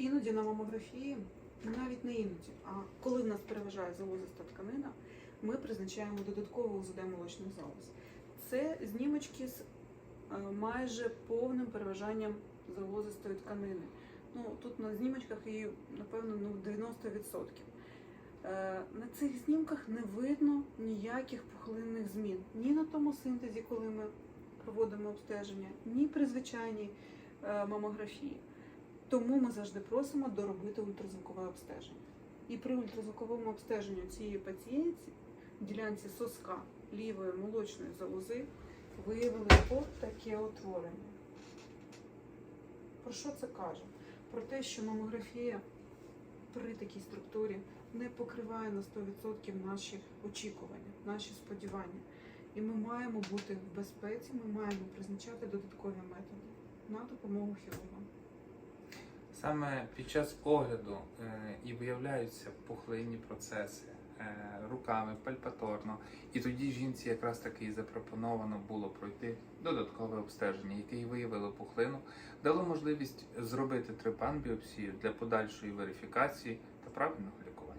Іноді на мамографії, навіть не іноді, а коли в нас переважає залозиста тканина, ми призначаємо додатково УЗД молочних залоз. Це знімочки з е, майже повним переважанням залозистої тканини. Ну, тут на знімочках її, напевно, ну, 90%. Е, На цих знімках не видно ніяких пухлинних змін ні на тому синтезі, коли ми проводимо обстеження, ні при звичайній е, мамографії. Тому ми завжди просимо доробити ультразвукове обстеження. І при ультразвуковому обстеженні цієї пацієнтці в ділянці соска лівої молочної залози виявили от таке утворення. Про що це каже? Про те, що мамографія при такій структурі не покриває на 100% наші очікування, наші сподівання. І ми маємо бути в безпеці, ми маємо призначати додаткові методи на допомогу хірургам. Саме під час огляду е, і виявляються пухлинні процеси е, руками, пальпаторно. І тоді жінці якраз таки і запропоновано було пройти додаткове обстеження, яке й виявило пухлину, дало можливість зробити трипан біопсію для подальшої верифікації та правильного лікування.